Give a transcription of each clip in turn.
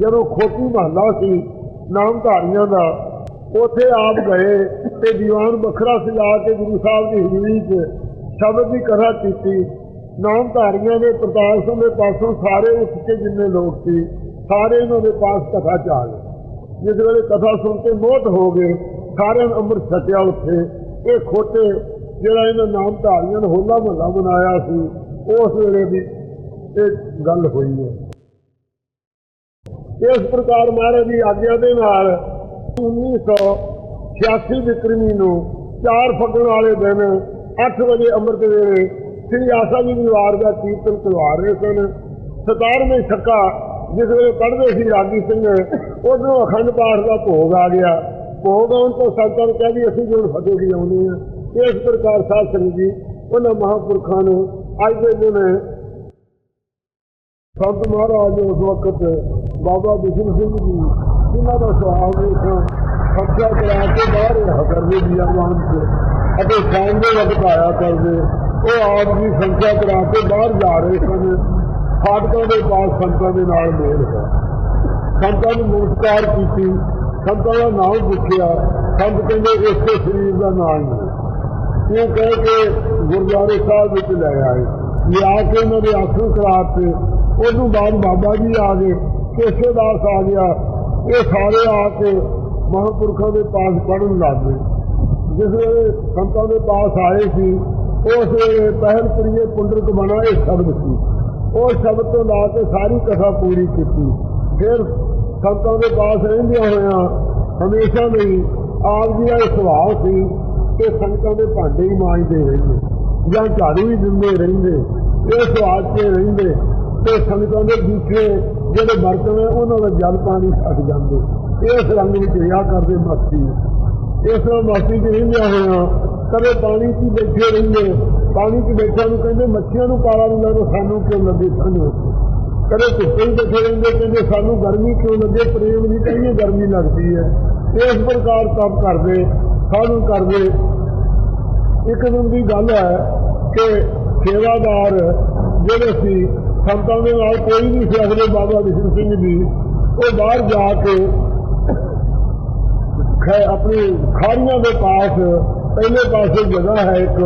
ਜਦੋਂ ਖੋਤੀ ਮਹੱਲਾ ਸੀ, ਨਾਮਧਾਰੀਆਂ ਦਾ, ਉੱਥੇ ਆਪ ਗਏ ਤੇ ਦੀਵਾਨ ਵੱਖਰਾ ਸਜਾ ਕੇ ਗੁਰੂ ਸਾਹਿਬ ਦੀ ਹਜ਼ੂਰੀ 'ਚ ਸ਼ਬਦ ਦੀ ਕਥਾ ਕੀਤੀ। ਨਾਮਧਾਰੀਆਂ ਦੇ ਪ੍ਰਤਾਪ ਸਿੰਘ ਦੇ ਪਾਸੋਂ ਸਾਰੇ ਉੱਠ ਕੇ ਜਿੰਨੇ ਲੋਕ ਸੀ, ਸਾਰੇ ਇਹਨਾਂ ਦੇ ਪਾਸ ਕਥਾ ਚ ਆ ਗਏ। ਜਿਸ ਵੇਲੇ ਕਥਾ ਸੁਣ ਕੇ ਮੋਹਤ ਹੋ ਗਏ, ਸਾਰਿਆਂ ਨੂੰ ਅੰਮ੍ਰਿਤ ਛਕਿਆ ਉੱਥੇ। ਇਹ ਖੋਟੇ ਜਿਹੜਾ ਇਹਨਾਂ ਨਾਮਧਾਰੀਆਂ ਨੇ ਹੋਲਾ ਮਹੱਲਾ ਬਣਾਇਆ ਸੀ, ਉਸ ਵੇਲੇ ਦੀ ਇਹ ਗੱਲ ਹੋਈ ਹੈ। ਇਸ ਪ੍ਰਕਾਰ ਮਹਾਰਾਜ ਦੀ ਆਗਿਆ ਦੇ ਨਾਲ 1986 ਵਿਕਰਮੀ ਨੂੰ ਚਾਰ ਫੱਗਣ ਵਾਲੇ ਦਿਨ 8 ਵਜੇ ਅੰਮ੍ਰਿਤ ਵੇਲੇ ਸ੍ਰੀ ਆਸਾ ਜੀ ਦੀ ਦਾ ਕੀਰਤਨ ਕਰਵਾ ਰਹੇ ਸਨ। 17ਵੇਂ ਛੱਕਾ ਜਿਸ ਵੇਲੇ ਪੜ੍ਹਦੇ ਸੀ ਰਾਗੀ ਸਿੰਘ, ਉਦੋਂ ਅਖੰਡ ਪਾਠ ਦਾ ਭੋਗ ਆ ਗਿਆ। ਭੋਗ ਆਉਣ ਤੋਂ ਸੰਤਾਂ ਨੂੰ ਕਹਿ ਵੀ ਅਸੀਂ ਜੁੜ ਫਤਿਹ ਦੀ ਆਉਂਦੇ ਆ ਇਸ ਪ੍ਰਕਾਰ ਸਾਧ ਸੰਗਤ ਜੀ, ਉਹਨਾਂ ਮਹਾਂਪੁਰਖਾਂ ਨੂੰ ਅੱਜ ਦੇ ਦਿਨ ਸੰਤ ਮਹਾਰਾਜ ਉਸ ਵਕਤ ਬਾਬਾ ਬਿਸ਼ਨ ਸਿੰਘ ਜੀ ਜਿਨ੍ਹਾਂ ਦਾ ਸੁਆਗ ਵੇਖੋ ਖਰਚਾ ਕਰਾ ਕੇ ਬਾਹਰ ਰਿਹਾ ਕਰਦੇ ਜੀ ਆਵਾਨ ਚ ਅਤੇ ਸ਼ਾਮ ਦੇ ਵਕਤ ਆਇਆ ਕਰਦੇ ਉਹ ਆਪ ਜੀ ਸੰਖਿਆ ਕਰਾ ਕੇ ਬਾਹਰ ਜਾ ਰਹੇ ਸਨ। ਫਾਟਕਾਂ ਦੇ ਪਾਸ ਸੰਤਾਂ ਦੇ ਨਾਲ ਮੇਲ ਹੈ ਸੰਤਾਂ ਨੂੰ ਨਮਸਕਾਰ ਕੀਤੀ। ਸੰਤਾਂ ਦਾ ਨਾਮ ਪੁੱਛਿਆ। ਸੰਤ ਕਹਿੰਦੇ, ਇਸੇ ਸਰੀਰ ਦਾ ਨਾਮ ਨਹੀਂ ਉਹ ਕਹਿ ਕੇ ਗੁਰਦੁਆਰੇ ਸਾਹਿਬ ਵਿੱਚ ਲੈ ਆਏ। ਲਿਆ ਕੇ ਉਹਨਾਂ ਦੇ ਆਸਣ ਕਰਾਤੇ ਉਹਨੂੰ ਬਾਅਦ ਬਾਬਾ ਜੀ ਆ ਗਏ। ਕੇਸ਼ਵ ਦਾਸ ਆ ਗਿਆ। ਇਹ ਸਾਰੇ ਆ ਕੇ ਮਹਾਂਪੁਰਖਾਂ ਦੇ ਪਾਸ ਪੜਨ ਲੱਗੇ ਜਿਸ ਵੇਲੇ ਸੰਤਾਂ ਦੇ ਪਾਸ ਆਏ ਸੀ, ਉਸ ਵੇਲੇ ਪਹਿਲ ਪ੍ਰਿਏ ਪੁੰਡਰਕ ਬਣਾ ਇਹ ਸ਼ਬਦ ਸੀ। ਉਹ ਸ਼ਬਦ ਤੋਂ ਲਾ ਕੇ ਸਾਰੀ ਕਥਾ ਪੂਰੀ ਕੀਤੀ। ਫਿਰ ਸੰਤਾਂ ਦੇ ਪਾਸ ਰਹਿੰਦਿਆਂ ਹੋਇਆ ਹਮੇਸ਼ਾ ਨਹੀਂ ਆਪ ਜੀ ਦਾ ਇਹ ਸੁਭਾਅ ਸੀ ਕਿ ਸੰਤਾਂ ਦੇ ਭਾਂਡੇ ਹੀ ਮਾਂਜਦੇ ਰਹਿੰਦੇ ਜਾਂ ਝਾੜੂ ਹੀ ਦਿੰਦੇ ਰਹਿੰਦੇ। ਇਹ ਸੁਭਾਅ 'ਚ ਰਹਿੰਦੇ ਤੇ ਸੰਗਤਾਂ ਦੇ ਦੂਸਰੇ ਜਿਹੜੇ ਬਰਤਨ ਹੈ ਉਹਨਾਂ ਦਾ ਜਲ ਪਾਣੀ ਛੱਡ ਜਾਂਦੇ। ਇਸ ਰੰਗ ਵਿੱਚ ਰਿਹਾ ਕਰਦੇ ਮਸਤੀ ਇਸ ਨਾਲ ਮਸਤੀ 'ਚ ਰਹਿੰਦਿਆਂ ਹੋਇਆਂ ਕਦੇ ਪਾਣੀ 'ਚ ਬੈਠੇ ਰਹਿੰਦੇ। ਪਾਣੀ 'ਚ ਬੈਠਿਆਂ ਨੂੰ ਕਹਿੰਦੇ, ਮੱਛੀਆਂ ਨੂੰ ਕਾਲਾ ਨਹੀਂ ਲੱਗਦਾ, ਸਾਨੂੰ ਕਿਉਂ ਲੱਗੇ ਸਾਨੂੰ? ਕਦੇ ਧੁੱਪੇ ਹੀ ਬੈਠੇ ਰਹਿੰਦੇ, ਕਹਿੰਦੇ, ਸਾਨੂੰ ਗਰਮੀ ਕਿਉਂ ਲੱਗੇ? ਪ੍ਰੇਮ ਦੀ ਕਹਿੰਦੇ ਗਰਮੀ ਲੱਗਦੀ ਹੈ। ਇਸ ਪ੍ਰਕਾਰ ਤਪ ਕਰਦੇ ਸਾਧੂ ਕਰਦੇ। ਇੱਕ ਦਿਨ ਦੀ ਗੱਲ ਹੈ ਕਿ ਸੇਵਾਦਾਰ ਜਿਹੜੇ ਸੀ ਸੰਤਾਂ ਦੇ ਨਾਲ ਕੋਈ ਵੀ ਸੀ ਬਾਬਾ ਵਿਸ਼ਨ ਸਿੰਘ ਜੀ। ਉਹ ਬਾਹਰ ਜਾ ਕੇ ਖੈ ਆਪਣੀ ਖਾੜੀਆਂ ਦੇ ਪਾਸ, ਪਹਿਲੇ ਪਾਸੇ ਜਗ੍ਹਾ ਹੈ ਇੱਕ।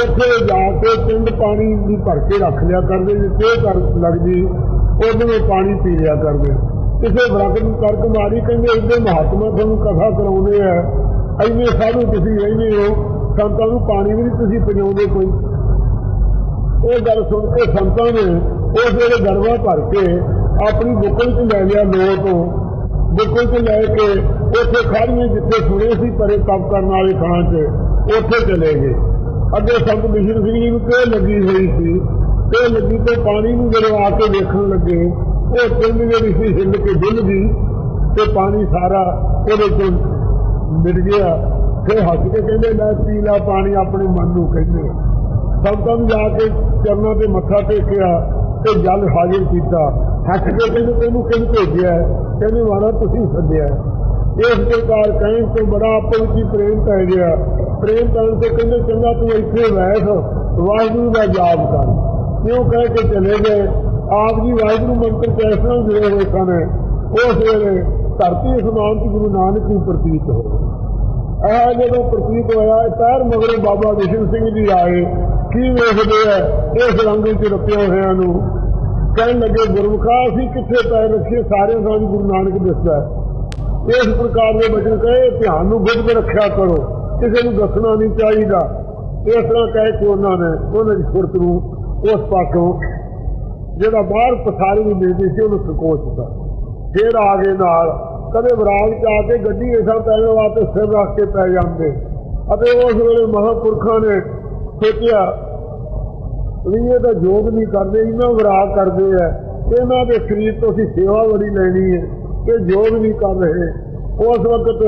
ਉੱਥੇ ਜਾ ਕੇ ਪਿੰਡ ਪਾਣੀ ਦੀ ਭਰ ਕੇ ਰੱਖ ਲਿਆ ਕਰਦੇ ਜਿੱਥੇ ਕਰ ਲੱਗਦੀ, ਉਹਦੇ ਪਾਣੀ ਪੀ ਲਿਆ ਕਰਦੇ। ਕਿਸੇ ਵਰਗ ਨੂੰ ਕਰਕ ਮਾਰੀ, ਕਹਿੰਦੇ ਇਹਦੇ ਮਹਾਤਮਾ ਤੁਹਾਨੂੰ ਕਥਾ ਕਰਾਉਂਦੇ ਆ। ਇੰਨੇ ਸਾਧੂ ਤੁਸੀਂ ਰਹਿੰਦੇ ਹੋ, ਸੰਤਾਂ ਨੂੰ ਪਾਣੀ ਵੀ ਨਹੀਂ ਤੁਸੀਂ ਪਜਾਉਂਦੇ ਕੋਈ। ਇਹ ਗੱਲ ਸੁਣ ਕੇ ਸੰਤਾਂ ਨੇ ਉਸ ਵੇਲੇ ਗਰਵਾ ਭਰ ਕੇ ਆਪਣੀ ਬੁੱਕਲ ਚ ਲੈ ਲਿਆ ਲੋਹ ਤੋਂ। ਬੁੱਕਲ ਚ ਲੈ ਕੇ ਉੱਥੇ ਖਾੜੀਆਂ ਜਿੱਥੇ ਸੁਣੇ ਸੀ ਪਰੇ ਤਪ ਕਰਨ ਵਾਲੇ ਥਾਂ 'ਚ, ਉੱਥੇ ਚਲੇ ਗਏ। ਅੱਗੇ ਸੰਤ ਮਿਸ਼ਨ ਸਿੰਘ ਜੀ ਨੂੰ ਤੇ ਲੱਗੀ ਹੋਈ ਸੀ ਤੇ ਲੱਗੀ ਤੇ ਪਾਣੀ ਨੂੰ ਜਦੋਂ ਆ ਕੇ ਦੇਖਣ ਲੱਗੇ, ਉਹ ਪਿੰਡ ਜਿਹੜੀ ਸੀ ਹਿੱਲ ਕੇ ਡਿੱਲ ਗਈ ਤੇ ਪਾਣੀ ਸਾਰਾ ਉਹਦੇ ਤੋਂ ਮਿਲ ਗਿਆ। ਫਿਰ ਹੱਸ ਕੇ ਕਹਿੰਦੇ ਲੈ ਪੀਲਾ ਪਾਣੀ ਆਪਣੇ ਮਨ ਨੂੰ ਕਹਿੰਦੇ। ਸੰਤਾਂ ਨੂੰ ਜਾ ਕੇ ਚਰਨਾਂ ਤੇ ਮੱਥਾ ਟੇਕਿਆ ਤੇ ਜਲ ਹਾਜ਼ਰ ਕੀਤਾ। ਹੱਸ ਕੇ ਕਹਿੰਦੇ ਤੈਨੂੰ ਕਿਹਨ ਭੇਜਿਆ? ਕਹਿੰਦੇ ਮਹਾਰਾਜ, ਤੁਸੀਂ ਸੱਦਿਆ। ਇਸ ਪ੍ਰਕਾਰ ਕਹਿਣ ਤੋਂ ਬੜਾ ਆਪੋ ਵਿੱਚ ਪ੍ਰੇਮ ਪੈ ਗਿਆ। ਪ੍ਰੇਮ ਪੈਣ ਤੇ ਕਹਿੰਦੇ, ਚੰਗਾ ਤੂੰ ਇੱਥੇ ਬੈਠ, ਵਾਹਿਗੁਰੂ ਦਾ ਜਾਪ ਕਰ। ਕਿਉਂ ਕਹਿ ਕੇ ਚਲੇ ਗਏ। ਆਪ ਜੀ ਵਾਹਿਗੁਰੂ ਮੰਤਰ ਕੈਸਾ ਜੁੜੇ ਹੋਏ ਸਨ। ਉਸ ਵੇਲੇ ਧਰਤੀ ਅਸਮਾਨ ਤੇ ਗੁਰੂ ਨਾਨਕ ਨੂੰ ਪ੍ਰਤੀਤ ਹੋ ਇਹ ਜਦੋਂ ਪ੍ਰਤੀਤ ਹੋਇਆ ਪੈਰ ਮਗਰੋਂ ਬਾਬਾ ਵਿਸ਼ਨ ਸਿੰਘ ਜੀ ਆਏ। ਕੀ ਵੇਖਦੇ ਆ? ਇਸ ਰੰਗ ਵਿੱਚ ਰੱਖਿਆ ਹੋਇਆ ਨੂੰ। ਕਹਿਣ ਲੱਗੇ, ਗੁਰਮੁਖਾ, ਅਸੀਂ ਕਿੱਥੇ ਪੈਰ ਰੱਖੀਏ? ਸਾਰਿਆਂ ਸਾਨੂੰ ਗੁਰੂ ਨਾਨਕ ਦਿਸਦਾ ਇਸ ਪ੍ਰਕਾਰ ਦੇ ਬਚਨ ਕਹੇ, ਧਿਆਨ ਨੂੰ ਗੁੱਧ ਰੱਖਿਆ ਕਰੋ। ਕਿਸੇ ਨੂੰ ਦੱਸਣਾ ਨਹੀਂ ਚਾਹੀਦਾ। ਇਸ ਤਰ੍ਹਾਂ ਕਹਿ ਕੇ ਉਹਨਾਂ ਨੇ, ਉਹਨਾਂ ਦੀ ਸੁਰਤ ਨੂੰ ਉਸ ਪਾਸੋਂ ਜਿਹੜਾ ਬਾਹਰ ਪਸਾਰੀ ਨੂੰ ਮਿਲਦੀ ਸੀ, ਉਹਨੂੰ ਸੰਕੋਚ ਦਿੱਤਾ। ਫਿਰ ਆ ਗਏ ਨਾਲ। ਕਦੇ ਵਿਰਾਗ ਚ ਆ ਕੇ ਗੱਡੀ ਐਸਾ ਪੈਣ ਵਾਸਤੇ ਸਿਰ ਰੱਖ ਕੇ ਪੈ ਜਾਂਦੇ। ਅਤੇ ਉਸ ਵੇਲੇ ਮਹਾਂਪੁਰਖਾਂ ਨੇ ਸੋਚਿਆ, ਵੀ ਇਹ ਤਾਂ ਯੋਗ ਨਹੀਂ ਕਰਦੇ ਇਹਨਾਂ ਵਿਰਾਗ ਕਰਦੇ ਆ ਇਹਨਾਂ ਦੇ ਸਰੀਰ ਤੋਂ ਅਸੀਂ ਸੇਵਾ ਬੜੀ ਲੈਣੀ ਹੈ ਇਹ ਯੋਗ ਨਹੀਂ ਕਰ ਰਹੇ। ਉਸ ਵਕਤ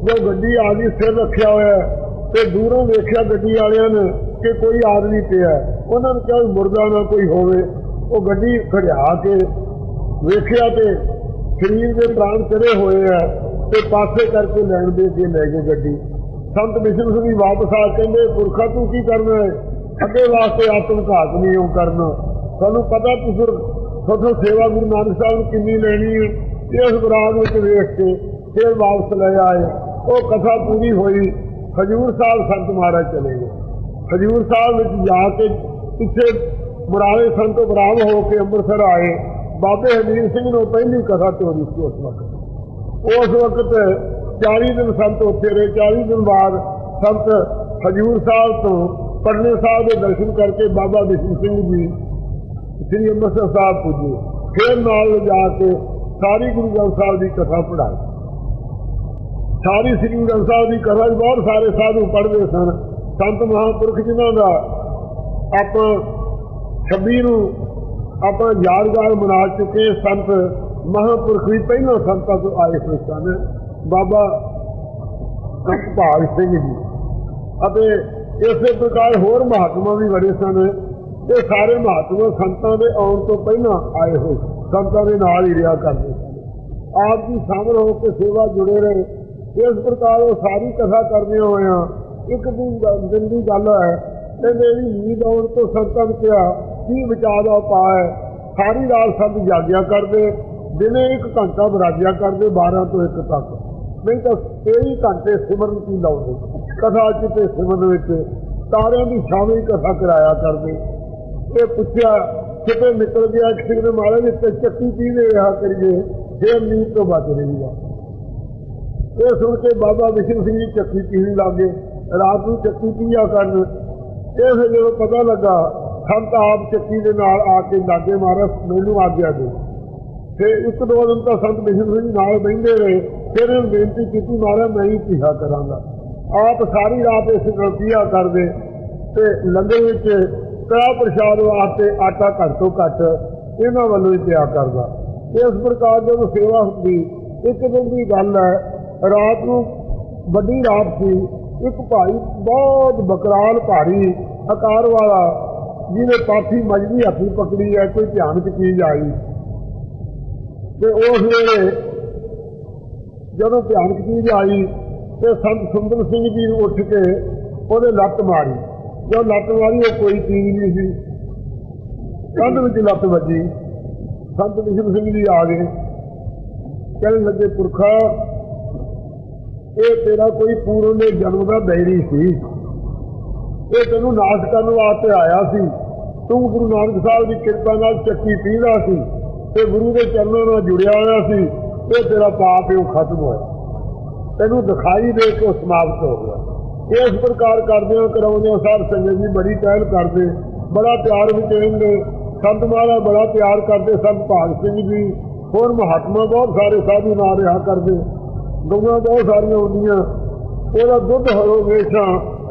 ਜੋ ਗੱਡੀ ਆ ਗਈ, ਸਿਰ ਰੱਖਿਆ ਹੋਇਆ ਤੇ ਦੂਰੋਂ ਵੇਖਿਆ ਗੱਡੀ ਵਾਲਿਆਂ ਨੇ ਕਿ ਕੋਈ ਆਦਮੀ ਪਿਆ ਉਹਨਾਂ ਨੇ ਕਿਹਾ ਵੀ ਮੁਰਦਾ ਨਾ ਕੋਈ ਹੋਵੇ। ਉਹ ਗੱਡੀ ਖੜਿਆ ਕੇ ਵੇਖਿਆ ਤੇ ਸਰੀਰ ਦੇ ਪ੍ਰਾਣ ਚੜੇ ਹੋਏ ਆ ਤੇ ਪਾਸੇ ਕਰਕੇ ਲੈਣ ਦੇ ਕੇ ਲੈ ਗਏ ਗੱਡੀ। ਸੰਤ ਮਿਸ਼ਨ ਸਿੰਘ ਵਾਪਸ ਆ ਕਹਿੰਦੇ, ਪੁਰਖਾ, ਤੂੰ ਕੀ ਕਰਨਾ ਹੈ? ਅੱਗੇ ਵਾਸਤੇ ਆਤਮ ਘਾਤ ਨਹੀਂ ਉਹ ਕਰਨਾ। ਤੁਹਾਨੂੰ ਪਤਾ ਤੁਸੀਂ ਤੁਹਾਨੂੰ ਸੇਵਾ ਗੁਰੂ ਨਾਨਕ ਸਾਹਿਬ ਨੂੰ ਕਿੰਨੀ ਲੈਣੀ ਹੈ। ਇਸ ਬਰਾਗ ਵਿੱਚ ਵੇਖ ਕੇ ਫਿਰ ਵਾਪਸ ਲੈ ਆਏ। ਉਹ ਕਥਾ ਪੂਰੀ ਹੋਈ। ਹਜੂਰ ਸਾਹਿਬ ਸੰਤ ਮਹਾਰਾਜ ਚਲੇ ਗਏ। ਹਜੂਰ ਸਾਹਿਬ ਵਿੱਚ ਜਾ ਕੇ ਪਿੱਛੇ ਮੁਰਾਰੇ ਸੰਤ ਬਰਾਮ ਹੋ ਕੇ ਅੰਮ੍ਰਿਤਸਰ ਆਏ। ਬਾਬੇ ਹਮੀਰ ਸਿੰਘ ਨੂੰ ਪਹਿਲੀ ਕਥਾ ਚੋਰੀ ਸੀ ਉਸ ਵਕਤ। ਉਸ ਵਕਤ 40 ਦਿਨ ਸੰਤ ਉੱਥੇ ਰਹੇ 40 ਦਿਨ ਬਾਅਦ ਸੰਤ ਹਜੂਰ ਸਾਹਿਬ ਤੋਂ ਪਟਨੇ ਸਾਹਿਬ ਦੇ ਦਰਸ਼ਨ ਕਰਕੇ ਬਾਬਾ ਬਿਸ਼ਨ ਸਿੰਘ ਜੀ ਸ੍ਰੀ ਅੰਮ੍ਰਿਤਸਰ ਸਾਹਿਬ ਪੁੱਜੇ। ਫਿਰ ਨਾਲ ਲਿਜਾ ਕੇ ਸਾਰੀ ਗੁਰੂ ਗ੍ਰੰਥ ਸਾਹਿਬ ਦੀ ਕਥਾ ਪੜਾਈ ਸਾਰੀ ਸ੍ਰੀ ਗ੍ਰੰਥ ਸਾਹਿਬ ਦੀ ਕਥਾ ਬਹੁਤ ਸਾਰੇ ਸਾਧੂ ਪੜ੍ਹਦੇ ਸਨ। ਸੰਤ ਮਹਾਂਪੁਰਖ ਜਿਨ੍ਹਾਂ ਦਾ ਆਪਾਂ 26 ਨੂੰ ਆਪਾਂ ਯਾਦਗਾਰ ਮਨਾ ਚੁੱਕੇ, ਸੰਤ ਮਹਾਂਪੁਰਖ ਵੀ ਪਹਿਲਾਂ ਸੰਤਾਂ ਤੋਂ ਆਏ ਹੋਏ ਸਨ। ਬਾਬਾ ਭਾਗ ਸਿੰਘ ਜੀ। ਅਤੇ ਇਸੇ ਪ੍ਰਕਾਰ ਹੋਰ ਮਹਾਤਮਾ ਵੀ ਬੜੇ ਸਨ। ਇਹ ਸਾਰੇ ਮਹਾਤਮਾ ਸੰਤਾਂ ਦੇ ਆਉਣ ਤੋਂ ਪਹਿਲਾਂ ਆਏ ਹੋਏ। ਸੰਤਾਂ ਦੇ ਨਾਲ ਹੀ ਰਿਹਾ ਕਰਦੇ ਸਨ। ਆਪ ਦੀ ਸ਼ਾਮਲ ਹੋ ਕੇ ਸੇਵਾ ਜੁੜੇ ਰਹੇ। ਇਸ ਪ੍ਰਕਾਰ ਉਹ ਸਾਰੀ ਕਥਾ ਕਰਦੇ ਹੋਇਆਂ ਇੱਕ ਦਿਨ ਦਾ- ਦੀ ਗੱਲ ਹੈ ਕਹਿੰਦੇ ਵੀ ਨੀਂਦ ਆਉਣ ਤੋਂ ਸੰਤਾਂ ਨੇ ਕਿਹਾ, ਕੀ ਵਿਚਾਰ ਦਾ ਉਪਾਅ ਹੈ ਸਾਰੀ ਰਾਤ ਸਭ ਜਾਗਿਆ ਕਰਦੇ। ਦਿਨੇ ਇੱਕ ਘੰਟਾ ਬਰਾਜਿਆ ਕਰਦੇ 12 ਤੋਂ 1 ਤੱਕ। ਨਹੀਂ ਤਾਂ 23 ਘੰਟੇ ਸਿਮਰਨ ਕੀ ਲਾਉਂਦੇ? ਕਥਾ ਚ ਤੇ ਸਿਮਰਨ ਵਿੱਚ ਤਾਰਿਆਂ ਦੀ ਛਾਵੇਂ ਕਥਾ ਕਰਾਇਆ ਕਰਦੇ। ਇਹ ਪੁੱਛਿਆ, ਕਿਤੇ ਨਿਕਲ ਗਿਆ, ਕਿਸੇ ਨੇ ਮਾਰੇ ਵਿੱਚ ਚੱਕੀ ਦੇ ਰਿਹਾ ਕਰੀਏ? ਫੇਰ ਨੀਂਦ ਤੋਂ ਬਚ ਰਹੀਗਾ ਇਹ ਸੁਣ ਕੇ ਬਾਬਾ ਵਿਸ਼ਨ ਸਿੰਘ ਜੀ ਚੱਕੀ ਪੀਣ ਲੱਗੇ? ਰਾਤ ਨੂੰ ਚੱਕੀ ਪੀਆ ਕਰਨ? ਇਹ ਫਿਰ ਜਦੋਂ ਪਤਾ ਲੱਗਾ ਸੰਤ ਆਪ ਚੱਕੀ ਦੇ ਨਾਲ ਆ ਕੇ ਲਾਗੇ ਮਾਰਾ ਮੈਨੂੰ ਆਗਿਆ ਦੇ। ਤੇ ਇੱਕ ਦੋ ਦਿਨ ਤਾਂ ਸੰਤ ਵਿਸ਼ਨ ਸਿੰਘ ਨਾਲ ਬੈਠੇ ਰਹੇ। ਫਿਰ ਬੇਨਤੀ ਕੀਤੀ ਮਾਰਾ ਮੈਂ ਹੀ ਪੀਹਾ ਕਰਾਂਗਾ। ਆਪ ਸਾਰੀ ਰਾਤ ਇਸ ਨਾਲ ਕਰਦੇ ਤੇ ਲੰਗਰ ਵਿੱਚ ਕੜਾ ਪ੍ਰਸ਼ਾਦ ਵਾਸਤੇ ਆਟਾ ਘੱਟ ਤੋਂ ਘੱਟ ਇਹਨਾਂ ਵੱਲੋਂ ਹੀ ਤਿਆਰ ਕਰਦਾ। ਇਸ ਪ੍ਰਕਾਰ ਜਦੋਂ ਸੇਵਾ ਹੁੰਦੀ, ਇੱਕ ਦਿਨ ਦੀ ਗੱਲ ਹੈ, ਰਾਤ ਨੂੰ ਵੱਡੀ ਰਾਤ ਸੀ, ਇੱਕ ਭਾਈ ਬਹੁਤ ਬਕਰਾਲ ਭਾਰੀ ਆਕਾਰ ਵਾਲਾ ਜਿਹਨੇ ਪਾਠੀ ਮਜਦੀ ਹੱਥੀ ਪਕੜੀ ਹੈ, ਕੋਈ ਧਿਆਨ ਚ ਚੀਜ਼ ਆਈ। ਤੇ ਉਸ ਵੇਲੇ ਜਦੋਂ ਭਿਆਨਕ ਚੀਜ਼ ਆਈ ਤੇ ਸੰਤ ਸੁੰਦਰ ਸਿੰਘ ਜੀ ਨੂੰ ਉੱਠ ਕੇ ਉਹਦੇ ਲੱਤ ਮਾਰੀ। ਜਦੋਂ ਲੱਤ ਮਾਰੀ, ਉਹ ਕੋਈ ਚੀਜ਼ ਨਹੀਂ ਸੀ। ਕੰਧ ਵਿੱਚ ਲੱਤ ਵੱਜੀ। ਸੰਤ ਵਿਸ਼ਨ ਸਿੰਘ ਜੀ ਆ ਗਏ। ਕਹਿਣ ਲੱਗੇ, ਪੁਰਖਾ, ਇਹ ਤੇਰਾ ਕੋਈ ਪੂਰਨ ਦੇ ਜਨਮ ਦਾ ਬੈਰੀ ਸੀ। ਇਹ ਤੈਨੂੰ ਨਾਸ਼ ਕਰਨ ਵਾਸਤੇ ਆਇਆ ਸੀ। ਤੂੰ ਗੁਰੂ ਨਾਨਕ ਸਾਹਿਬ ਦੀ ਕਿਰਪਾ ਨਾਲ ਚੱਕੀ ਪੀਂਦਾ ਸੀ ਤੇ ਗੁਰੂ ਦੇ ਚਰਨਾਂ ਨਾਲ ਜੁੜਿਆ ਹੋਇਆ ਸੀ। ਇਹ ਤੇਰਾ ਪਾਪ ਇਹ ਖਤਮ ਹੋਇਆ। ਤੈਨੂੰ ਦਿਖਾਈ ਦੇ ਕੇ ਸਮਾਪਤ ਹੋ ਗਿਆ। ਇਸ ਪ੍ਰਕਾਰ ਕਰਦੇ ਹੋ, ਕਰਾਉਂਦੇ ਹੋ, ਸਾਧ ਸੰਗਤ ਜੀ ਬੜੀ ਪਹਿਲ ਕਰਦੇ। ਬੜਾ ਪਿਆਰ ਵਿੱਚ ਸੰਤ ਮਹਾਰਾਜ ਬੜਾ ਪਿਆਰ ਕਰਦੇ, ਸੰਤ ਭਾਗ ਸਿੰਘ ਜੀ। ਹੋਰ ਮਹਾਤਮਾ ਬਹੁਤ ਸਾਰੇ ਸਾਧੂ ਨਾਲ ਰਿਹਾ ਕਰਦੇ। ਗਊਆਂ ਬਹੁਤ ਸਾਰੀਆਂ ਹੁੰਦੀਆਂ। ਉਹਦਾ ਦੁੱਧ ਹਰੋ ਹਮੇਸ਼ਾ।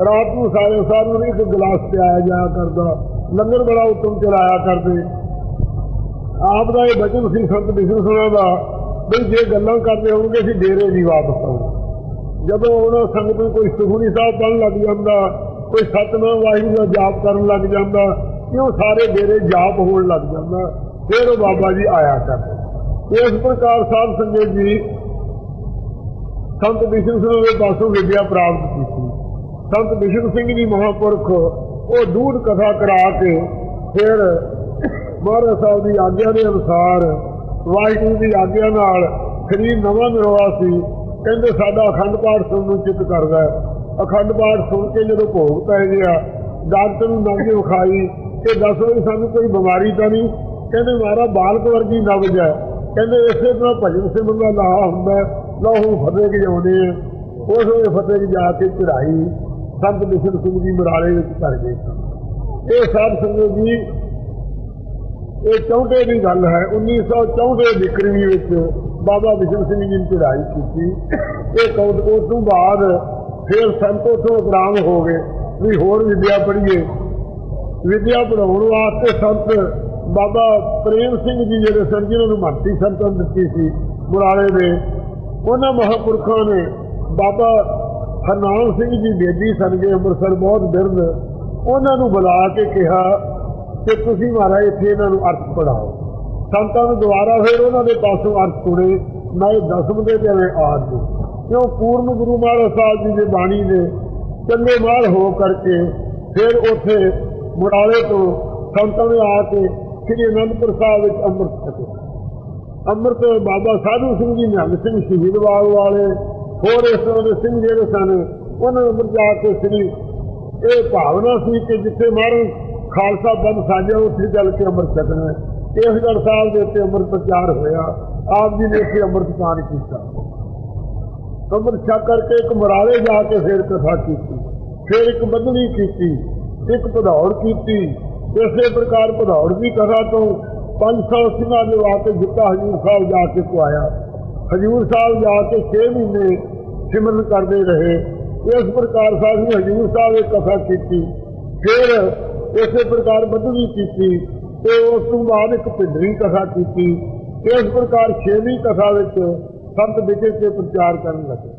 ਰਾਤ ਨੂੰ ਸਾਰੇ ਸਾਧੂ ਨੂੰ ਇੱਕ ਗਲਾਸ ਪਿਆਇਆ ਜਾਇਆ ਕਰਦਾ। ਲੰਗਰ ਬੜਾ ਉਤਮ ਚਲਾਇਆ ਕਰਦੇ। ਆਪ ਦਾ ਇਹ ਬਚਨ ਸੀ ਸੰਤ ਬਿਸ਼ਨ ਸੁਣਾ ਦਾ। ਵੀ ਜੇ ਗੱਲਾਂ ਕਰਦੇ ਹੋਣਗੇ, ਅਸੀਂ ਡੇਰੇ ਨਹੀਂ ਵਾਪਸ ਆਉਂਦੇ ਜਦੋਂ ਉਹਨਾਂ ਸੰਗਤ ਨੂੰ ਕੋਈ ਸੁਖਣੀ ਸਾਹਿਬ ਪੜ੍ਹਨ ਲੱਗ ਜਾਂਦਾ, ਕੋਈ ਸਤਨਾਮ ਵਾਹਿਗੁਰੂ ਦਾ ਜਾਪ ਕਰਨ ਲੱਗ ਜਾਂਦਾ ਕਿਉਂ ਸਾਰੇ ਡੇਰੇ ਜਾਪ ਹੋਣ ਲੱਗ ਜਾਂਦਾ, ਫਿਰ ਉਹ ਬਾਬਾ ਜੀ ਆਇਆ ਕਰਦੇ ਇਸ ਪ੍ਰਕਾਰ ਸਾਹਿਬ ਸੰਗਤ ਜੀ ਸੰਤ ਬਿਸ਼ਨ ਸਿੰਘ ਦੇ ਪਾਸੋਂ ਵਿਦਿਆ ਪ੍ਰਾਪਤ ਕੀਤੀ। ਸੰਤ ਬਿਸ਼ਨ ਸਿੰਘ ਜੀ ਮਹਾਪੁਰਖ, ਉਹ ਦੂਰ ਕਥਾ ਕਰਾ ਕੇ ਫਿਰ ਮਹਾਰਾਜ ਸਾਹਿਬ ਦੀ ਆਗਿਆ ਦੇ ਅਨੁਸਾਰ ਵਾਹਿਗੁਰੂ ਦੀ ਆਗਿਆ ਨਾਲ ਸਰੀਰ ਨਵਾਂ ਨਿਰਵਾ ਸੀ। ਕਹਿੰਦੇ ਸਾਡਾ ਅਖੰਡ ਪਾਠ ਸੁਣ ਨੂੰ ਚਿੱਤ ਕਰਦਾ ਅਖੰਡ ਪਾਠ ਸੁਣ ਕੇ ਜਦੋਂ ਭੋਗ ਪੈ ਗਿਆ, ਡਾਕਟਰ ਨੂੰ ਨਬਜ਼ ਵਿਖਾਈ ਕਿ ਦੱਸੋ ਵੀ ਸਾਨੂੰ ਕੋਈ ਬਿਮਾਰੀ ਤਾਂ ਨਹੀਂ? ਕਹਿੰਦੇ ਮਾਰਾ ਬਾਲਕ ਵਰਗੀ ਨਬਜ਼ ਹੈ ਕਹਿੰਦੇ ਇਸੇ ਤਰ੍ਹਾਂ ਭਜਨ ਸਿੰਘ ਦਾ ਲਾਹਾ ਹੁੰਦਾ ਲਾਹੂ ਫਤਿਹ ਕੇ ਜਾਉਂਦੇ ਆ ਉਸ ਵੇਲੇ ਫਤਿਹ ਕੇ ਜਾ ਕੇ ਚੜਾਈ ਸੰਤ ਬਿਸ਼ਨ ਸਿੰਘ ਜੀ ਮਰਾਲੇ ਵਿੱਚ ਕਰ ਗਏ। ਇਹ ਸਾਧ ਸੰਗਤ ਜੀ ਇਹ ਚੌਂਕੇ ਦੀ ਗੱਲ ਹੈ 1964 ਵਿਕਰਮੀ ਵਿੱਚ ਬਾਬਾ ਵਿਸ਼ਨ ਸਿੰਘ ਜੀ ਨੇ ਚੜਾਈ ਕੀਤੀ। ਇਹ ਕੌਦ ਉਸ ਤੋਂ ਬਾਅਦ ਫਿਰ ਸੰਤੋ ਤੋਂ ਉਪਰਾਮ ਹੋ ਗਏ। ਵੀ ਹੋਰ ਵਿਦਿਆ ਪੜ੍ਹੀਏ। ਵਿਦਿਆ ਪੜਾਉਣ ਵਾਸਤੇ ਸੰਤ ਬਾਬਾ ਪ੍ਰੇਮ ਸਿੰਘ ਜੀ ਜਿਹੜੇ ਸਨ ਜਿਹਨਾਂ ਨੂੰ ਮਹੰਤੀ ਸੰਤਾਂ ਦਿੱਤੀ ਸੀ ਮੁਰਾਲੇ ਦੇ, ਉਹਨਾਂ ਮਹਾਂਪੁਰਖਾਂ ਨੇ ਬਾਬਾ ਹਰਨਾਮ ਸਿੰਘ ਜੀ ਬੇਦੀ ਸਨਗੇ ਅੰਮ੍ਰਿਤਸਰ ਬਹੁਤ ਬਿਰਧ, ਉਹਨਾਂ ਨੂੰ ਬੁਲਾ ਕੇ ਕਿਹਾ ਕਿ ਤੁਸੀਂ ਮਹਾਰਾਜ ਇੱਥੇ ਇਹਨਾਂ ਨੂੰ ਅਰਥ ਪੜਾਓ ਸੰਤਾਂ ਨੂੰ ਦੁਬਾਰਾ ਫਿਰ ਉਹਨਾਂ ਦੇ ਪਾਸੋਂ ਅਰਥ ਸੁਣੇ, ਨਾ ਇਹ ਦਸਮ ਦੇ ਤੇ ਐਵੇਂ ਆਦ ਦੇ। ਕਿਉਂ ਪੂਰਨ ਗੁਰੂ ਮਹਾਰਾਜ ਸਾਹਿਬ ਜੀ ਦੀ ਬਾਣੀ ਦੇ ਚੰਗੇ ਮਾਲ ਹੋ ਕਰਕੇ ਫਿਰ ਉੱਥੇ ਮੁਰਾਲੇ ਤੋਂ ਸੰਤਾਂ ਨੇ ਆ ਕੇ ਸ੍ਰੀ ਅਨੰਦਪੁਰ ਸਾਹਿਬ ਵਿੱਚ ਅੰਮ੍ਰਿਤ ਛਕਿਆ। ਅੰਮ੍ਰਿਤ ਬਾਬਾ ਸਾਧੂ ਸਿੰਘ ਜੀ ਨਿਹੰਗ ਸਿੰਘ ਸ਼ਹੀਦਵਾਲ ਵਾਲੇ, ਹੋਰ ਇਸ ਤਰ੍ਹਾਂ ਦੇ ਸਿੰਘ ਜਿਹੜੇ ਸਨ, ਉਹਨਾਂ ਨੂੰ ਅੰਮ੍ਰਿਤ ਜਾ ਕੇ ਸ੍ਰੀ, ਇਹ ਭਾਵਨਾ ਸੀ ਕਿ ਜਿੱਥੇ ਮਹਾਰਾਜ ਖਾਲਸਾ ਪੰਥ ਸਾਜਿਆ ਉੱਥੇ ਚੱਲ ਕੇ ਅੰਮ੍ਰਿਤ ਛਕਣਾ ਹੈ ਕੇਸਗੜ੍ਹ ਸਾਹਿਬ ਦੇ ਉੱਤੇ ਅੰਮ੍ਰਿਤ ਪ੍ਰਚਾਰ ਹੋਇਆ। ਆਪ ਜੀ ਨੇ ਇੱਥੇ ਅੰਮ੍ਰਿਤ ਪਾਨ ਕੀਤਾ। ਅੰਮ੍ਰਿਤ ਛਕ ਕਰਕੇ ਇੱਕ ਮਰਾਲੇ ਜਾ ਕੇ ਫੇਰ ਕਥਾ ਕੀਤੀ। ਫਿਰ ਇੱਕ ਬਦਲੀ ਕੀਤੀ, ਇੱਕ ਭਦੌੜ ਕੀਤੀ। ਇਸੇ ਪ੍ਰਕਾਰ ਭਦੌੜ ਦੀ ਕਥਾ ਤੋਂ 500 ਸਿੰਘਾਂ ਦੇ ਵਾਸਤੇ ਜਿੱਤਾ ਹਜੂਰ ਸਾਹਿਬ ਜਾ ਕੇ ਪੁਆਇਆ। ਹਜੂਰ ਸਾਹਿਬ ਜਾ ਕੇ 6 ਮਹੀਨੇ ਸਿਮਰਨ ਕਰਦੇ ਰਹੇ। ਇਸ ਪ੍ਰਕਾਰ ਸਾਹਿਬ ਨੇ ਹਜੂਰ ਸਾਹਿਬ ਇਹ ਕਥਾ ਕੀਤੀ। ਫਿਰ ਇਸੇ ਪ੍ਰਕਾਰ ਬਦਲੀ ਕੀਤੀ ਤੇ ਉਸ ਤੋਂ ਬਾਅਦ ਇੱਕ ਪਿੰਡਰੀ ਕਥਾ ਕੀਤੀ ਇਸ ਪ੍ਰਕਾਰ ਛੇਵੀਂ ਕਥਾ ਵਿੱਚ ਸੰਤ ਵਿਜੇ ਕੇ ਪ੍ਰਚਾਰ ਕਰਨ ਲੱਗੇ।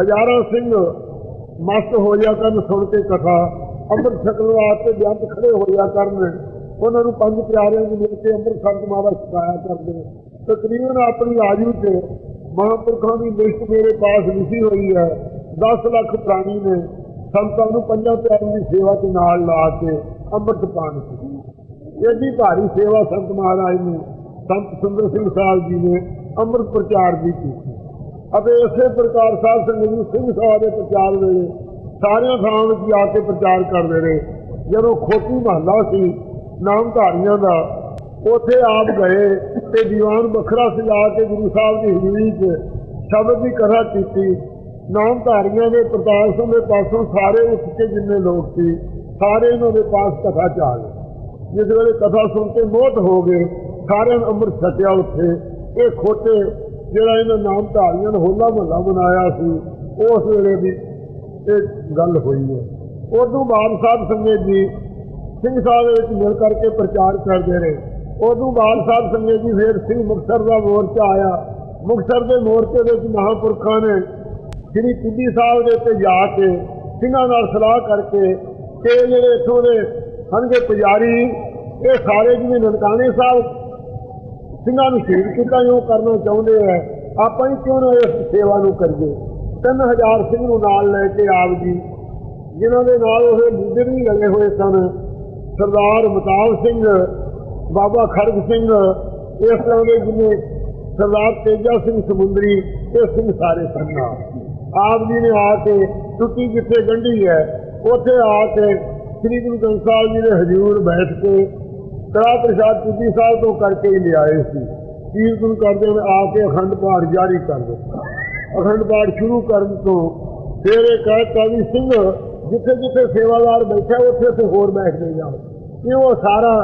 ਹਜ਼ਾਰਾਂ ਸਿੰਘ ਮਸਤ ਹੋ ਜਾ ਕਰਨ ਸੁਣ ਕੇ ਕਥਾ, ਅੰਮ੍ਰਿਤ ਛਕਣ ਵਾਸਤੇ ਜੰਤ ਖੜੇ ਹੋ ਜਾ ਕਰਨ, ਉਹਨਾਂ ਨੂੰ ਪੰਜ ਪਿਆਰਿਆਂ ਨੂੰ ਮਿਲ ਕੇ ਅੰਮ੍ਰਿਤ ਸੰਤ ਮਾਵਾ ਸਿਖਾਇਆ ਕਰਦੇ ਤਕਰੀਬਨ ਆਪਣੀ ਆਯੂ 'ਚ ਮਹਾਂਪੁਰਖਾਂ ਦੀ ਲਿਸਟ ਮੇਰੇ ਪਾਸ ਲਿਖੀ ਹੋਈ ਹੈ। 10 ਲੱਖ ਪ੍ਰਾਣੀ ਨੇ ਸੰਤਾਂ ਨੂੰ ਪੰਜਾਂ ਪਿਆਰਿਆਂ ਦੀ ਸੇਵਾ ਦੇ ਨਾਲ ਲਾ ਕੇ ਅੰਮ੍ਰਿਤ ਪਾਨ ਕੀਤੀ ਇਹਦੀ ਭਾਰੀ ਸੇਵਾ ਸੰਤ ਮਹਾਰਾਜ ਨੂੰ, ਸੰਤ ਸੁੰਦਰ ਸਿੰਘ ਸਾਹਿਬ ਜੀ ਨੇ ਅੰਮ੍ਰਿਤ ਪ੍ਰਚਾਰ ਵੀ ਕੀਤੀ। ਅਤੇ ਇਸੇ ਪ੍ਰਕਾਰ ਸਾਧ ਸੰਗਤ ਸਿੰਘ ਸਾਹਿਬ ਦੇ ਪ੍ਰਚਾਰ ਵੇਲੇ ਸਾਰਿਆਂ ਥਾਵਾਂ ਵਿੱਚ ਜਾ ਕੇ ਪ੍ਰਚਾਰ ਕਰਦੇ ਰਹੇ। ਜਦੋਂ ਖੋਤੀ ਮਹੱਲਾ ਸੀ, ਨਾਮਧਾਰੀਆਂ ਦਾ, ਉਥੇ ਆਪ ਗਏ ਤੇ ਦੀਵਾਨ ਵੱਖਰਾ ਸਜਾ ਕੇ ਗੁਰੂ ਸਾਹਿਬ ਦੀ ਹਜ਼ੂਰੀ 'ਚ ਸ਼ਬਦ ਦੀ ਕਥਾ ਕੀਤੀ। ਨਾਮਧਾਰੀਆਂ ਦੇ ਪ੍ਰਤਾਪ ਸਿੰਘ ਦੇ ਪਾਸੋਂ ਸਾਰੇ ਉੱਠ ਕੇ ਜਿੰਨੇ ਲੋਕ ਸੀ ਸਾਰੇ ਇਹਨਾਂ ਦੇ ਪਾਸ ਕਥਾ ਚ ਆ ਗਏ। ਜਿਸ ਵੇਲੇ ਕਥਾ ਸੁਣ ਕੇ ਮੋਹਤ ਹੋ ਗਏ ਸਾਰਿਆਂ ਨੂੰ ਅੰਮ੍ਰਿਤ ਛਕਿਆ ਉੱਥੇ। ਇਹ ਖੋਟੇ ਜਿਹੜਾ ਇਹਨਾਂ ਨਾਮ ਧਾਰੀਆਂ ਨੇ ਹੋਲਾ ਮਹੱਲਾ ਬਣਾਇਆ ਸੀ, ਉਸ ਵੇਲੇ ਦੀ ਇਹ ਗੱਲ ਹੋਈ ਹੈ। ਉਦੋਂ ਬਾਅਦ ਸਾਹਿਬ ਸੰਗਤ ਜੀ ਸਿੰਘ ਸਾਹਿਬ ਵਿੱਚ ਮਿਲ ਕਰਕੇ ਪ੍ਰਚਾਰ ਕਰਦੇ ਰਹੇ। ਉਦੋਂ ਬਾਲ ਸਾਹਿਬ ਸੰਗਤ ਜੀ ਫਿਰ ਸਿੰਘ ਮੁਕਤਸਰ ਦਾ ਮੋਰਚਾ ਆਇਆ। ਮੁਕਤਸਰ ਦੇ ਮੋਰਚੇ ਵਿੱਚ ਮਹਾਂਪੁਰਖਾਂ ਨੇ ਸ੍ਰੀ ਟਿੱਬੀ ਸਾਹਿਬ ਦੇ ਉੱਤੇ ਜਾ ਕੇ ਸਿੰਘਾਂ ਨਾਲ ਸਲਾਹ ਕਰਕੇ ਕਿ ਜਿਹੜੇ ਇੱਥੋਂ ਦੇ ਹਨਗੇ ਪੁਜਾਰੀ, ਇਹ ਸਾਰੇ ਜਿਵੇਂ ਨਨਕਾਣੇ ਸਾਹਿਬ, ਸਿੰਘਾਂ ਨੂੰ ਸ਼ਹੀਦ ਕੀਤਾ ਜੋ ਕਰਨਾ ਚਾਹੁੰਦੇ ਆ, ਆਪਾਂ ਹੀ ਕਿਉਂ ਨਾ ਇਸ ਸੇਵਾ ਨੂੰ ਕਰੀਏ? 3000 ਸਿੰਘ ਨੂੰ ਨਾਲ ਲੈ ਕੇ ਆਪ ਜੀ, ਜਿਨ੍ਹਾਂ ਦੇ ਨਾਲ ਉਹ ਲੀਡਰ ਵੀ ਲੱਗੇ ਹੋਏ ਸਨ, ਸਰਦਾਰ ਮਤਾਬ ਸਿੰਘ, ਬਾਬਾ ਖੜਗ ਸਿੰਘ, ਇਸ ਤਰ੍ਹਾਂ ਦੇ ਜਿਵੇਂ ਸਰਦਾਰ ਤੇਜਾ ਸਿੰਘ ਸਮੁੰਦਰੀ, ਇਹ ਸਿੰਘ ਸਾਰੇ ਸਨ ਨਾਲ। ਆਪ ਜੀ ਨੇ ਆ ਕੇ ਟੁੱਟੀ ਜਿੱਥੇ ਗੰਢੀ ਹੈ ਉੱਥੇ ਆ ਕੇ ਸ੍ਰੀ ਗੁਰੂ ਗ੍ਰੰਥ ਸਾਹਿਬ ਜੀ ਦੇ ਹਜ਼ੂਰ ਬੈਠ ਕੇ ਕੜਾ ਪ੍ਰਸ਼ਾਦ ਟੁੱਟੀ ਸਾਹਿਬ ਤੋਂ ਕਰਕੇ ਹੀ ਲਿਆਏ ਸੀ। ਕੀਰਤਨ ਕਰਦੇ ਹੋਏ ਆ ਕੇ ਅਖੰਡ ਪਾਠ ਜਾਰੀ ਕਰ ਦਿੱਤਾ। ਅਖੰਡ ਪਾਠ ਸ਼ੁਰੂ ਕਰਨ ਤੋਂ ਫਿਰ ਇਹ ਕਹਿਤਾ ਵੀ ਸਿੰਘ, ਜਿੱਥੇ ਜਿੱਥੇ ਸੇਵਾਦਾਰ ਬੈਠਾ ਉੱਥੇ ਉੱਥੇ ਹੋਰ ਬੈਠਦੇ ਜਾਓ। ਇਹ ਉਹ ਸਾਰਾ